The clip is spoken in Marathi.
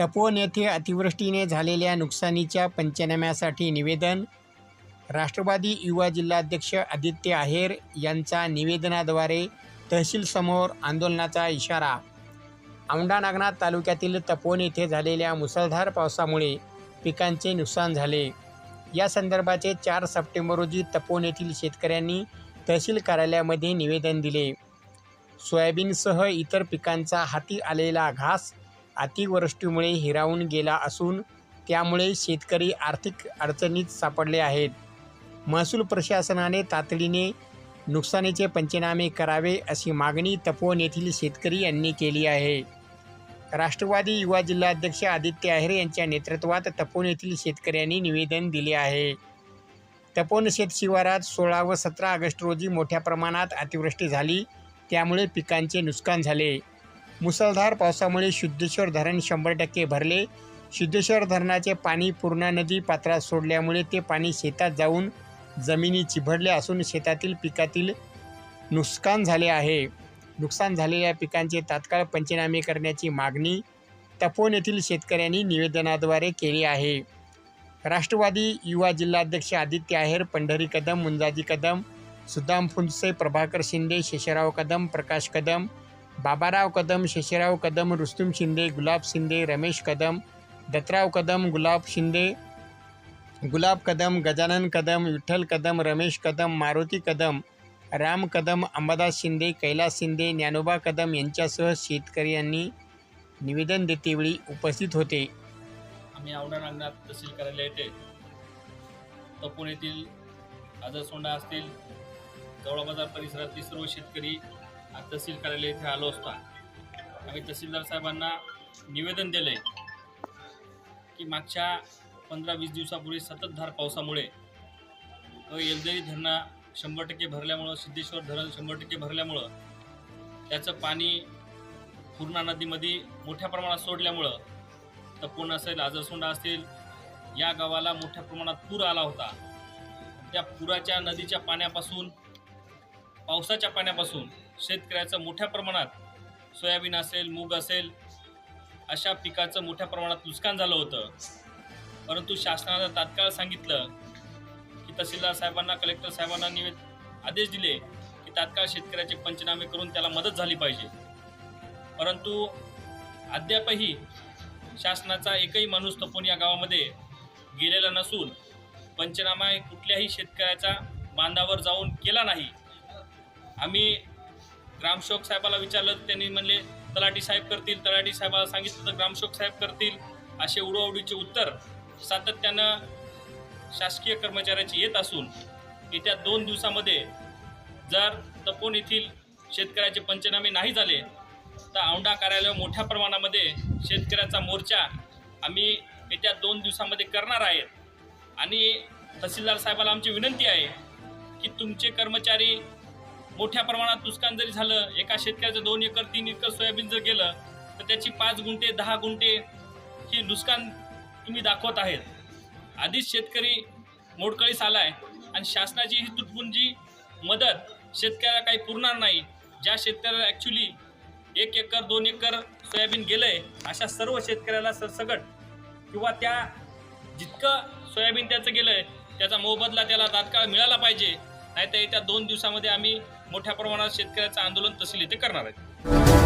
तपोवन येथे अतिवृष्टीने झालेल्या नुकसानीच्या पंचनाम्यासाठी निवेदन. राष्ट्रवादी युवा जिल्हाध्यक्ष आदित्य आहेर यांचा निवेदनाद्वारे तहसीलसमोर आंदोलनाचा इशारा. औंढा नागनाथ तालुक्यातील तपोवन येथे झालेल्या मुसळधार पावसामुळे पिकांचे नुकसान झाले. या संदर्भाचे चार सप्टेंबर रोजी तपोवन येथील शेतकऱ्यांनी तहसील कार्यालयामध्ये निवेदन दिले. सोयाबीनसह इतर पिकांचा हाती आलेला घास अतिवृष्टीमुळे हिरावून गेला असून त्यामुळे शेतकरी आर्थिक अडचणीत सापडले आहेत. महसूल प्रशासनाने तातडीने नुकसानीचे पंचनामे करावे अशी मागणी तपोवन येथील शेतकरी यांनी केली आहे. राष्ट्रवादी युवा जिल्हाध्यक्ष आदित्य आहेर यांच्या नेतृत्वात तपोवन येथील शेतकऱ्यांनी निवेदन दिले आहे. तपोवन शेत शिवारात सोळा व सतरा ऑगस्ट रोजी मोठ्या प्रमाणात अतिवृष्टी झाली. त्यामुळे पिकांचे नुकसान झाले. मुसळधार पावसामुळे शुद्धेश्वर धरण शंभर टक्के भरले. शुद्धेश्वर धरणाचे पाणी पूर्णा नदी पात्रात सोडल्यामुळे ते पाणी शेतात जाऊन जमिनी चिभडल्या असून शेतातील पिकातील नुकसान झाले आहे. नुकसान झालेल्या पिकांचे तात्काळ पंचनामे करण्याची मागणी तपोन येथील शेतकऱ्यांनी निवेदनाद्वारे केली आहे. राष्ट्रवादी युवा जिल्हाध्यक्ष आदित्य आहेर पंढरी कदम मुंजाजी कदम सुदाम फुंसे प्रभाकर शिंदे शेषराव कदम प्रकाश कदम बाबाराव कदम शेषराव कदम रुस्तुम शिंदे गुलाब शिंदे रमेश कदम दत्तराव कदम गुलाब शिंदे गुलाब कदम गजानन कदम विठ्ठल कदम रमेश कदम मारुती कदम राम कदम अंबादास शिंदे कैलास शिंदे ज्ञानोबा कदम यांच्यासह शेतकऱ्यांनी निवेदन देतेवेळी उपस्थित होते. आम्ही औंढा नागनाथ तहसील कार्यालय येथे तपोन येथील आदरसोंडा असतील गवळा बाजार परिसरातील सर्व शेतकरी तहसील कार्यालय इथे आलो असता. आम्ही तहसीलदार साहेबांना निवेदन दिलं आहे की मागच्या पंधरा वीस दिवसापूर्वी सततधार पावसामुळे येलदरी धरणा शंभर टक्के भरल्यामुळं सिद्धेश्वर धरण शंभर टक्के भरल्यामुळं त्याचं पाणी पूर्णा नदीमध्ये मोठ्या प्रमाणात सोडल्यामुळं तपोन असेल आजरसोंडा असतील या गावाला मोठ्या प्रमाणात पूर आला होता. त्या पुराच्या नदीच्या पाण्यापासून पावसाच्या पाण्यापासून शेतकऱ्याचं मोठ्या प्रमाणात सोयाबीन असेल मूग असेल अशा पिकाचं मोठ्या प्रमाणात नुकसान झालं होतं. परंतु शासनानं तात्काळ सांगितलं की तहसीलदार साहेबांना कलेक्टर साहेबांना निवेद आदेश दिले की तात्काळ शेतकऱ्याचे पंचनामे करून त्याला मदत झाली पाहिजे. परंतु अद्यापही शासनाचा एकही माणूस तपोन या गावामध्ये गेलेला नसून पंचनामा हे कुठल्याही शेतकऱ्याचा बांधावर जाऊन केला नाही. आम्ही ग्रामसेवक साहेबाला विचारलं त्यांनी म्हणले तलाठी साहेब करतील तलाठी साहेबाला सांगितलं तर ग्रामसेवक साहेब करतील असे उडवाउडीचे उत्तर सातत्यानं शासकीय कर्मचाऱ्याचे येत असून येत्या दोन दिवसामध्ये जर तपोन येथील शेतकऱ्याचे पंचनामे नाही झाले तर औंढा कार्यालय मोठ्या प्रमाणामध्ये शेतकऱ्याचा मोर्चा आम्ही येत्या दोन दिवसामध्ये करणार आहेत आणि तहसीलदार साहेबाला आमची विनंती आहे की तुमचे कर्मचारी मोठ्या प्रमाणात नुकसान जरी झालं एका शेतकऱ्याचं दोन एकर तीन एकर सोयाबीन जर गेलं तर त्याची पाच गुंठे दहा गुंठे ही नुकसान तुम्ही दाखवत आहेत. आधीच शेतकरी मोडकळीस आला आहे आणि शासनाची ही तुटपुंजी मदत शेतकऱ्याला काही पुरणार नाही. ज्या शेतकऱ्याला ॲक्च्युली एक एकर दोन एकर सोयाबीन गेलं आहे अशा सर्व शेतकऱ्याला सरसकट किंवा त्या जितकं सोयाबीन त्याचं गेलं आहे त्याचा मोबदला त्याला तात्काळ मिळाला पाहिजे. नाहीतर येत्या दोन दिवसामध्ये आम्ही मोठ्या प्रमाणात शेतकऱ्याचं आंदोलन तहसील इथे करणार आहेत.